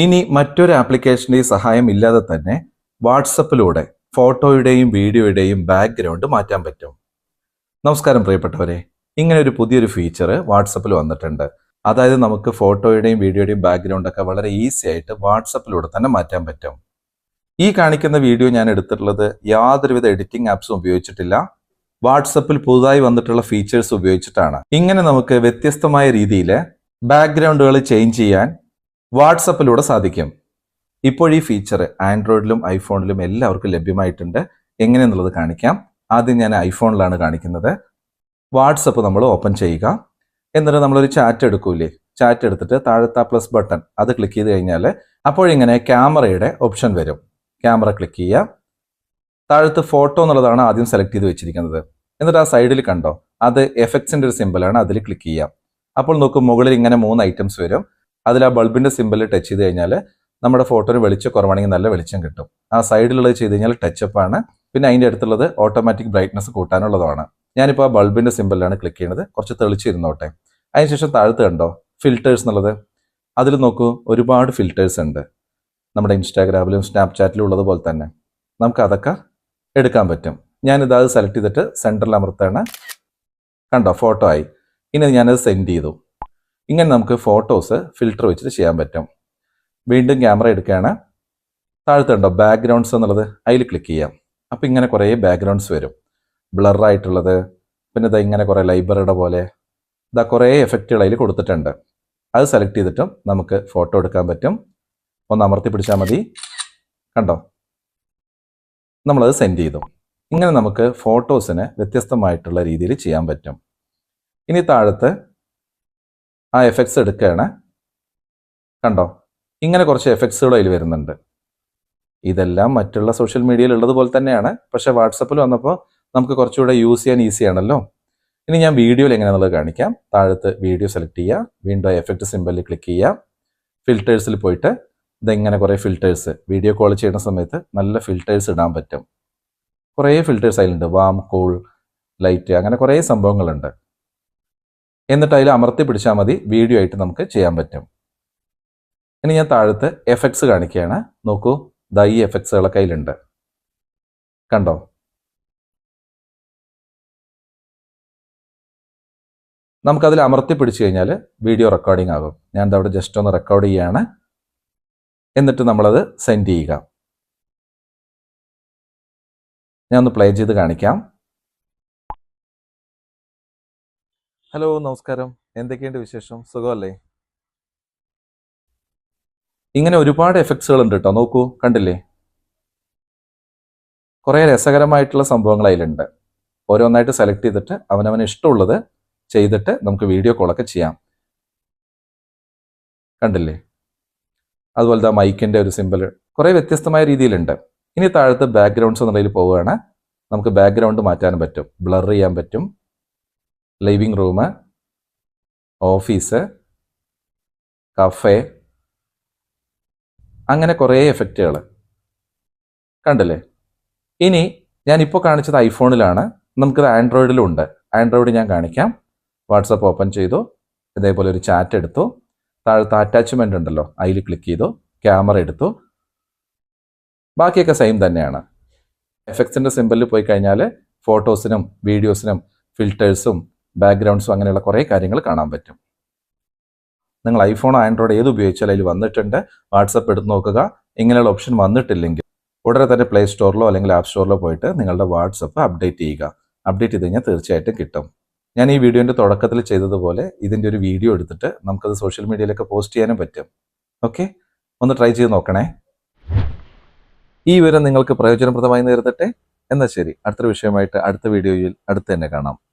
ഇനി മറ്റൊരു ആപ്ലിക്കേഷന്റെയും സഹായം ഇല്ലാതെ തന്നെ വാട്സപ്പിലൂടെ ഫോട്ടോയുടെയും വീഡിയോയുടെയും ബാക്ക്ഗ്രൗണ്ട് മാറ്റാൻ പറ്റും. നമസ്കാരം പ്രിയപ്പെട്ടവരെ. ഇങ്ങനെ ഒരു പുതിയൊരു ഫീച്ചർ വാട്സപ്പിൽ വന്നിട്ടുണ്ട്. അതായത് നമുക്ക് ഫോട്ടോയുടെയും വീഡിയോയുടെയും ബാക്ക്ഗ്രൗണ്ട് ഒക്കെ വളരെ ഈസി ആയിട്ട് വാട്സപ്പിലൂടെ തന്നെ മാറ്റാൻ പറ്റും. ഈ കാണിക്കുന്ന വീഡിയോ ഞാൻ എടുത്തിട്ടുള്ളത് യാതൊരുവിധ എഡിറ്റിംഗ് ആപ്സും ഉപയോഗിച്ചിട്ടില്ല. വാട്സപ്പിൽ പുതുതായി വന്നിട്ടുള്ള ഫീച്ചേഴ്സ് ഉപയോഗിച്ചിട്ടാണ്. ഇങ്ങനെ നമുക്ക് വ്യത്യസ്തമായ രീതിയിൽ ബാക്ക്ഗ്രൗണ്ടുകൾ ചേഞ്ച് ചെയ്യാൻ വാട്സപ്പിലൂടെ സാധിക്കും. ഇപ്പോൾ ഈ ഫീച്ചർ ആൻഡ്രോയിഡിലും ഐഫോണിലും എല്ലാവർക്കും ലഭ്യമായിട്ടുണ്ട്. എങ്ങനെയെന്നുള്ളത് കാണിക്കാം. ആദ്യം ഞാൻ ഐഫോണിലാണ് കാണിക്കുന്നത്. വാട്സപ്പ് നമ്മൾ ഓപ്പൺ ചെയ്യുക. എന്നിട്ട് നമ്മളൊരു ചാറ്റ് എടുക്കൂലേ? ചാറ്റ് എടുത്തിട്ട് താഴത്തെ പ്ലസ് ബട്ടൺ അത് ക്ലിക്ക് ചെയ്ത് കഴിഞ്ഞാൽ അപ്പോഴിങ്ങനെ ക്യാമറയുടെ ഓപ്ഷൻ വരും. ക്യാമറ ക്ലിക്ക് ചെയ്യുക. താഴത്ത് ഫോട്ടോ എന്നുള്ളതാണ് ആദ്യം സെലക്ട് ചെയ്ത് വെച്ചിരിക്കുന്നത്. എന്നിട്ട് ആ സൈഡിൽ കണ്ടോ? അത് എഫക്ട്സിന്റെ ഒരു സിമ്പിളാണ് അതിൽ ക്ലിക്ക് ചെയ്യാം അപ്പോൾ നോക്കും മുകളിൽ ഇങ്ങനെ മൂന്ന് ഐറ്റംസ് വരും. അതിൽ ആ ബൾബിന്റെ സിമ്പിൾ ടച്ച് ചെയ്ത് കഴിഞ്ഞാൽ നമ്മുടെ ഫോട്ടോന് വെളിച്ചം കുറവാണെങ്കിൽ നല്ല വെളിച്ചം കിട്ടും. ആ സൈഡിലുള്ളത് ചെയ്ത് കഴിഞ്ഞാൽ ടച്ചപ്പ് ആണ്. പിന്നെ അതിന്റെ അടുത്തുള്ളത് ഓട്ടോമാറ്റിക് ബ്രൈറ്റ്നസ് കൂട്ടാനുള്ളതാണ് ഞാനിപ്പോൾ ആ ബൾബിന്റെ സിമ്പിളിലാണ് ക്ലിക്ക് ചെയ്യുന്നത് കുറച്ച് തെളിച്ചിരുന്നോട്ടെ. അതിനുശേഷം താഴത്ത് കണ്ടോ? ഫിൽറ്റേഴ്സ് എന്നുള്ളത്. അതിൽ നോക്കൂ ഒരുപാട് ഫിൽറ്റേഴ്സ് ഉണ്ട്. നമ്മുടെ ഇൻസ്റ്റാഗ്രാമിലും സ്നാപ്ചാറ്റിലും ഉള്ളതുപോലെ തന്നെ. നമുക്ക് അതൊക്കെ എടുക്കാൻ പറ്റും. ഞാനിത് അത് സെലക്ട് ചെയ്തിട്ട് സെന്ററിൽ അമർത്താണ് കണ്ടോ? ഫോട്ടോ ആയി. ഇനി ഞാനത് സെൻഡ് ചെയ്തു. ഇങ്ങനെ നമുക്ക് ഫോട്ടോസ് ഫിൽറ്റർ വെച്ചിട്ട് ചെയ്യാൻ പറ്റും. വീണ്ടും ക്യാമറ എടുക്കുകയാണ്. താഴത്ത് കണ്ടോ ബാക്ക്ഗ്രൗണ്ട്സ് എന്നുള്ളത് അതിൽ ക്ലിക്ക് ചെയ്യാം. അപ്പോൾ ഇങ്ങനെ കുറേ ബാക്ക്ഗ്രൗണ്ട്സ് വരും. ബ്ലറായിട്ടുള്ളത് പിന്നെ ഇതാ ഇങ്ങനെ കുറേ ലൈബ്രറിയുടെ പോലെ ഇതാ കുറേ എഫക്റ്റുകൾ അതിൽ കൊടുത്തിട്ടുണ്ട്. അത് സെലക്ട് ചെയ്തിട്ടും നമുക്ക് ഫോട്ടോ എടുക്കാൻ പറ്റും. ഒന്ന് അമർത്തി പിടിച്ചാൽ മതി. കണ്ടോ? നമ്മളത് സെൻഡ് ചെയ്തു. ഇങ്ങനെ നമുക്ക് ഫോട്ടോസിന് വ്യത്യസ്തമായിട്ടുള്ള രീതിയിൽ ചെയ്യാൻ പറ്റും. ഇനി താഴത്ത് ആ എഫക്ട്സ് എടുക്കുകയാണ്. കണ്ടോ? ഇങ്ങനെ കുറച്ച് എഫക്ട്സുകൾ അതിൽ വരുന്നുണ്ട്. ഇതെല്ലാം മറ്റുള്ള സോഷ്യൽ മീഡിയയിൽ ഉള്ളതുപോലെ തന്നെയാണ്. പക്ഷെ വാട്സപ്പിൽ വന്നപ്പോൾ നമുക്ക് കുറച്ചുകൂടെ യൂസ് ചെയ്യാൻ ഈസി ആണല്ലോ. ഇനി ഞാൻ വീഡിയോയിൽ എങ്ങനെയാണെന്നുള്ളത് കാണിക്കാം. താഴത്ത് വീഡിയോ സെലക്ട് ചെയ്യുക. വീണ്ടും എഫക്ട് സിമ്പലിൽ ക്ലിക്ക് ചെയ്യുക. ഫിൽറ്റേഴ്സിൽ പോയിട്ട് ഇതെങ്ങനെ കുറേ ഫിൽറ്റേഴ്സ് വീഡിയോ കോൾ ചെയ്യുന്ന സമയത്ത് നല്ല ഫിൽറ്റേഴ്സ് ഇടാൻ പറ്റും. കുറേ ഫിൽറ്റേഴ്സ് അതിലുണ്ട്. വാം കൂൾ ലൈറ്റ് അങ്ങനെ കുറേ സംഭവങ്ങളുണ്ട്. എന്നിട്ട് അതിൽ അമർത്തി പിടിച്ചാൽ മതി. വീഡിയോ ആയിട്ട് നമുക്ക് ചെയ്യാൻ പറ്റും. ഇനി ഞാൻ താഴത്ത് എഫക്ട്സ് കാണിക്കുകയാണ്. നോക്കൂ ദാ ഈ എഫക്ട്സുകളൊക്കെ അതിലുണ്ട് കണ്ടോ? നമുക്കതിൽ അമർത്തി പിടിച്ചു കഴിഞ്ഞാൽ വീഡിയോ റെക്കോർഡിംഗ് ആകും. ഞാൻ അവിടെ ജസ്റ്റ് ഒന്ന് റെക്കോർഡ് ചെയ്യുകയാണ് എന്നിട്ട് നമ്മളത് സെൻഡ് ചെയ്യുക. ഞാൻ ഒന്ന് പ്ലേ ചെയ്ത് കാണിക്കാം. ഹലോ നമസ്കാരം. എന്തൊക്കെയുണ്ട് വിശേഷം? സുഖമല്ലേ? ഇങ്ങനെ ഒരുപാട് എഫക്ട്സുകൾ ഉണ്ട് കേട്ടോ നോക്കൂ കണ്ടില്ലേ? കുറേ രസകരമായിട്ടുള്ള സംഭവങ്ങൾ അതിലുണ്ട്. ഓരോന്നായിട്ട് സെലക്ട് ചെയ്തിട്ട് അവനവന് ഇഷ്ടമുള്ളത് ചെയ്തിട്ട് നമുക്ക് വീഡിയോ കോളൊക്കെ ചെയ്യാം. കണ്ടില്ലേ? അതുപോലത്തെ മൈക്കിന്റെ ഒരു സിമ്പിൾ കുറേ വ്യത്യസ്തമായ രീതിയിലുണ്ട്. ഇനി താഴത്ത് ബാക്ക്ഗ്രൗണ്ട്സ് എന്നുള്ളതിൽ പോവുകയാണ്. നമുക്ക് ബാക്ക്ഗ്രൗണ്ട് മാറ്റാനും പറ്റും. ബ്ലർ ചെയ്യാൻ പറ്റും. ലിവിങ് റൂം ഓഫീസ് കഫേ അങ്ങനെ കുറേ എഫക്റ്റുകൾ കണ്ടില്ലേ? ഇനി ഞാനിപ്പോൾ കാണിച്ചത് ഐഫോണിലാണ് നമുക്കത് ആൻഡ്രോയിഡിലും ഉണ്ട് ആൻഡ്രോയിഡ് ഞാൻ കാണിക്കാം. വാട്സപ്പ് ഓപ്പൺ ചെയ്തു. ഇതേപോലെ ഒരു ചാറ്റ് എടുത്തു. താഴത്തെ അറ്റാച്ച്മെന്റ് ഉണ്ടല്ലോ അതിൽ ക്ലിക്ക് ചെയ്തു. ക്യാമറ എടുത്തു. ബാക്കിയൊക്കെ സെയിം തന്നെയാണ്. എഫക്ട്സിന്റെ സിമ്പിളിൽ പോയി കഴിഞ്ഞാൽ ഫോട്ടോസിനും വീഡിയോസിനും ഫിൽറ്റേഴ്സും ബാക്ക്ഗ്രൗണ്ട്സും അങ്ങനെയുള്ള കുറേ കാര്യങ്ങൾ കാണാൻ പറ്റും. നിങ്ങൾ ഐഫോൺ ആൻഡ്രോയിഡ് ഏത് ഉപയോഗിച്ചാലും അതിൽ വന്നിട്ടുണ്ട്. വാട്സപ്പ് എടുത്ത് നോക്കുക. ഇങ്ങനെയുള്ള ഓപ്ഷൻ വന്നിട്ടില്ലെങ്കിൽ ഉടനെ തന്നെ പ്ലേ സ്റ്റോറിലോ അല്ലെങ്കിൽ ആപ്പ് സ്റ്റോറിലോ പോയിട്ട് നിങ്ങളുടെ വാട്സപ്പ് അപ്ഡേറ്റ് ചെയ്യുക. അപ്ഡേറ്റ് ചെയ്ത് കഴിഞ്ഞാൽ തീർച്ചയായിട്ടും കിട്ടും. ഞാൻ ഈ വീഡിയോന്റെ തുടക്കത്തിൽ ചെയ്തതുപോലെ ഇതിന്റെ ഒരു വീഡിയോ എടുത്തിട്ട് നമുക്കത് സോഷ്യൽ മീഡിയയിലൊക്കെ പോസ്റ്റ് ചെയ്യാനും പറ്റും. ഓക്കെ ഒന്ന് ട്രൈ ചെയ്ത് നോക്കണേ. ഈ വിവരം നിങ്ങൾക്ക് പ്രയോജനപ്രദമായി നേരിടട്ടെ? എന്നാൽ ശരി. അടുത്തൊരു വിഷയമായിട്ട് അടുത്ത വീഡിയോയിൽ അടുത്ത് തന്നെ കാണാം.